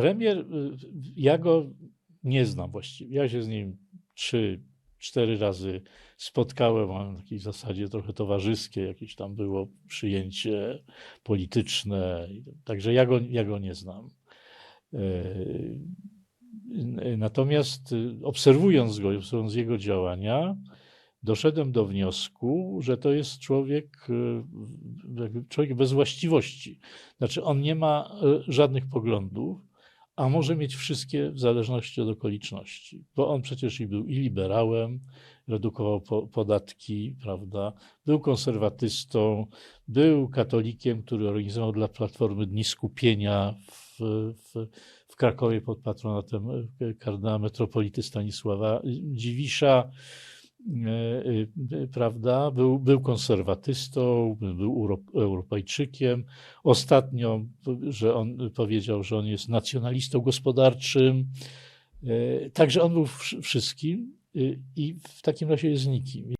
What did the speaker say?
Premier, y, ja go nie znam właściwie. Ja się z nim trzy, cztery razy spotkałem, na takiej zasadzie trochę towarzyskie, jakieś tam było przyjęcie polityczne. Także ja go, ja go nie znam. Yy, Natomiast y, obserwując go, obserwując jego działania, doszedłem do wniosku, że to jest człowiek, y, człowiek bez właściwości. Znaczy, on nie ma y, żadnych poglądów, a może mieć wszystkie w zależności od okoliczności. Bo on przecież i był i liberałem, redukował po, podatki, prawda? Był konserwatystą, był katolikiem, który organizował dla Platformy Dni Skupienia w, w, w Krakowie pod patronatem kardynała metropolity Stanisława Dziwisza prawda, był, był konserwatystą, był Euro, Europejczykiem. Ostatnio, że on powiedział, że on jest nacjonalistą gospodarczym. Także on był wsz- wszystkim i w takim razie jest nikim.